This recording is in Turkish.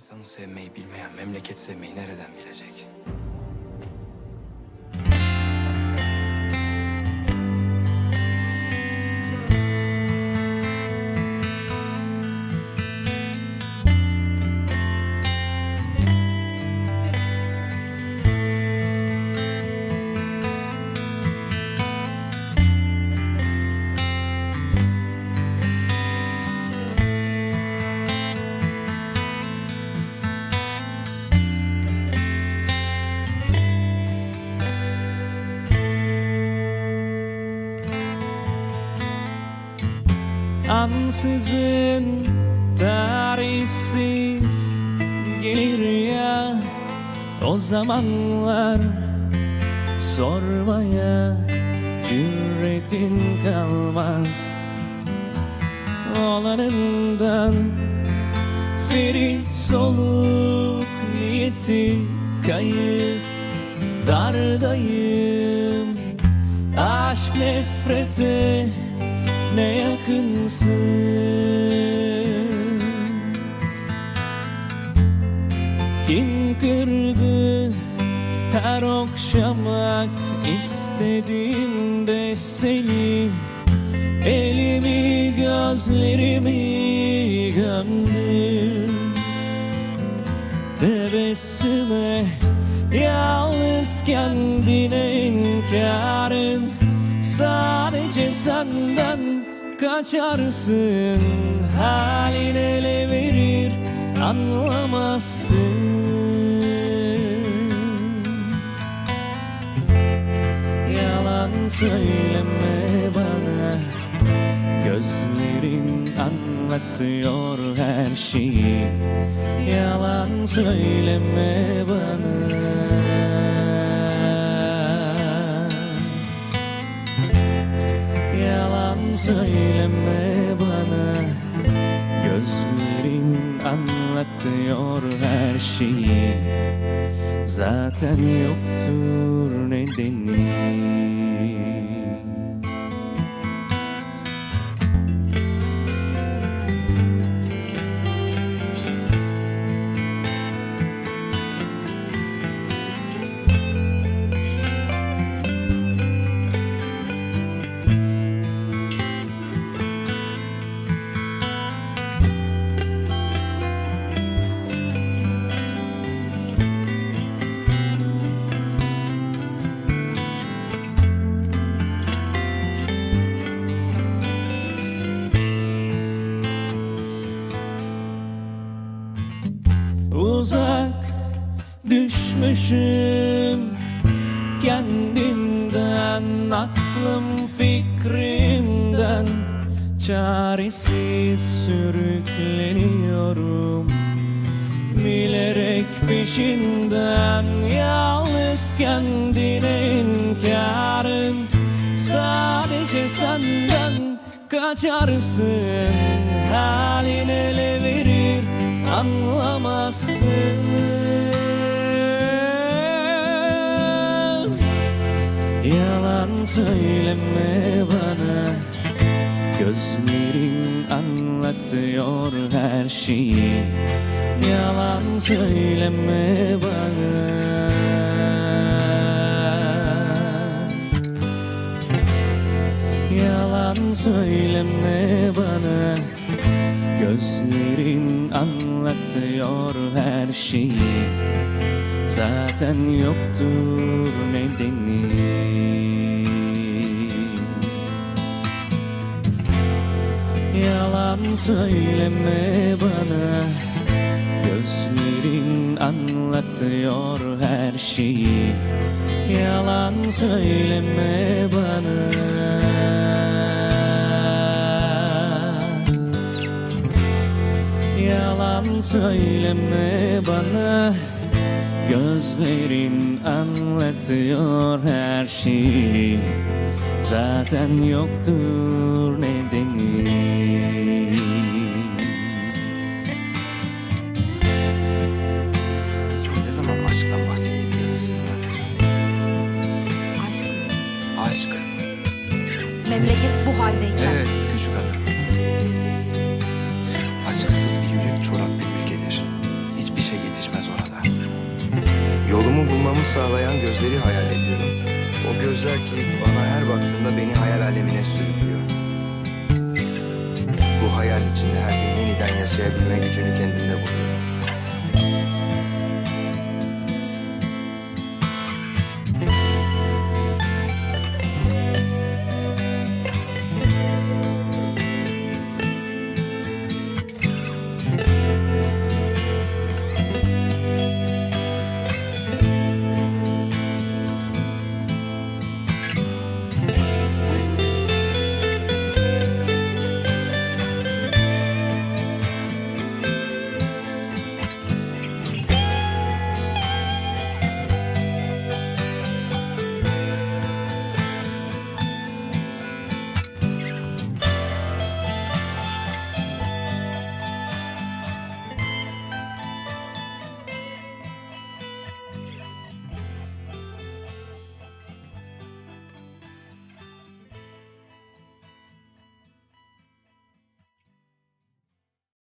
İnsanı sevmeyi bilmeyen memleket sevmeyi nereden bilecek? Ansızın tarifsiz gelir ya. O zamanlar sormaya cüretin kalmaz. Olanından feri soluk niyeti kayıp Dardayım. Aşk nefrete ne yakınsın Kim kırdı her okşamak istediğimde seni? Elimi gözlerimi gömdüm Tebessüme yalnız kendine inkarın. Sadece senden kaçarsın Halin ele verir anlamazsın. Yalan söyleme bana Gözlerin anlatıyor her şeyi. Yalan söyleme bana Yalan söyleme bana. Gözlerin anlatıyor her şeyi. Zaten yoktur Uzak düşmüşüm. Kendimden Aklım fikrimden Çaresiz sürükleniyorum. Bilerek peşinden Yalnız kendine inkarın Sadece senden kaçarsın. Halin ele verir anlamazsın. Yalan söyleme bana. Gözlerin anlatıyor her şeyi. Yalan söyleme bana. Yalan söyleme bana Gözlerin anlatıyor her şeyi. Zaten yoktur nedeni. Yalan söyleme bana. Gözlerin anlatıyor her şeyi. Yalan söyleme bana Yalan söyleme bana Gözlerin anlatıyor her şeyi Zaten yoktur nedeni Ne zaman aşktan bahsetti bir yazısında? Aşk. Aşk. Memleket bu haldeyken. Evet Yaşamamı sağlayan gözleri hayal ediyorum. O gözler ki bana her baktığında beni hayal alemine sürüklüyor. Bu hayal içinde her gün yeniden yaşayabilme gücünü kendimde buluyorum.